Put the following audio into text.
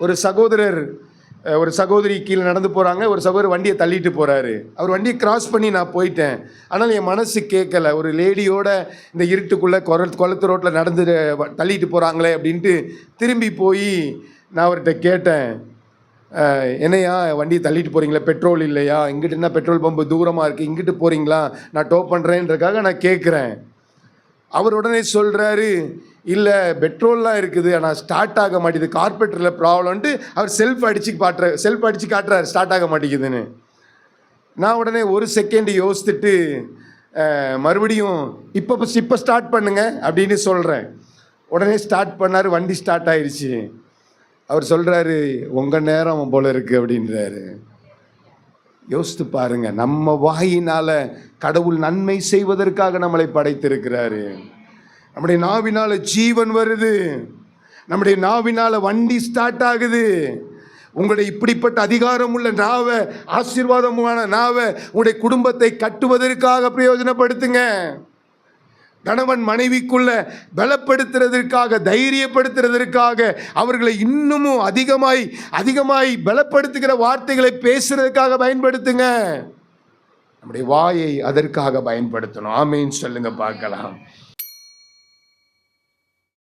ஒரு சகோதரர் ஒரு சகோதரி கீழே நடந்து போகிறாங்க ஒரு சகோதரர் வண்டியை தள்ளிட்டு போகிறாரு அவர் வண்டியை கிராஸ் பண்ணி நான் போயிட்டேன். ஆனால் என் மனசு கேட்கல. ஒரு லேடியோட இந்த இருட்டுக்குள்ளே குரல் குளத்து ரோட்டில் நடந்து வ- தள்ளிட்டு போகிறாங்களே அப்படின்ட்டு திரும்பி போய் நான் அவர்கிட்ட கேட்டேன். என்னையா வண்டியை தள்ளிட்டு போகிறீங்களா பெட்ரோல் இல்லையா? இங்கிட்டு என்ன பெட்ரோல் பம்பு தூரமாக இருக்குது இங்கிட்டு போகிறீங்களா நான் டோ பண்ணுறேன்றக்காக நான் கேட்குறேன் அவர் உடனே சொல்கிறாரு இல்லை பெட்ரோல்லாம் இருக்குது ஆனால் ஸ்டார்ட் ஆக மாட்டேங்குது. கார்பெட்டரில் ப்ராப்ளம்ன்ட்டு அவர் செல்ஃப் அடிச்சு காட்டுற செல்ஃப் அடித்து காட்டுறாரு ஸ்டார்ட் ஆக மாட்டேங்குதுன்னு. நான் உடனே ஒரு செகண்ட் யோசித்துட்டு மறுபடியும் இப்போ இப்போ ஸ்டார்ட் பண்ணுங்க அப்படின்னு சொல்கிறேன் உடனே ஸ்டார்ட் பண்ணார் வண்டி ஸ்டார்ட் ஆயிடுச்சு அவர் சொல்கிறாரு உங்கள் நேரம் போல இருக்குது அப்படின்றாரு. யோசித்து பாருங்க நம்ம வாயினால் கடவுள் நன்மை செய்வதற்காக நம்மளை படைத்திருக்கிறாரு. நம்முடைய நாவினால் ஜீவன் வருது. நம்முடைய நாவினால் வண்டி ஸ்டார்ட் ஆகுது. உங்களுடைய இப்படிப்பட்ட அதிகாரம் உள்ள நாவை ஆசீர்வாதமான நாவை உங்களுடைய குடும்பத்தை கட்டுவதற்காக பிரயோஜனப்படுத்துங்க. கணவன் மனைவிக்குள்ள பலப்படுத்துறதற்காக தைரியப்படுத்துறதற்காக அவர்களை இன்னமும் அதிகமாய் அதிகமாய் பலப்படுத்துகிற வார்த்தைகளை பேசுறதுக்காக பயன்படுத்துங்க. நம்முடைய வாயை அதற்காக பயன்படுத்தணும். ஆமேன்னு சொல்லுங்க பார்க்கலாம்.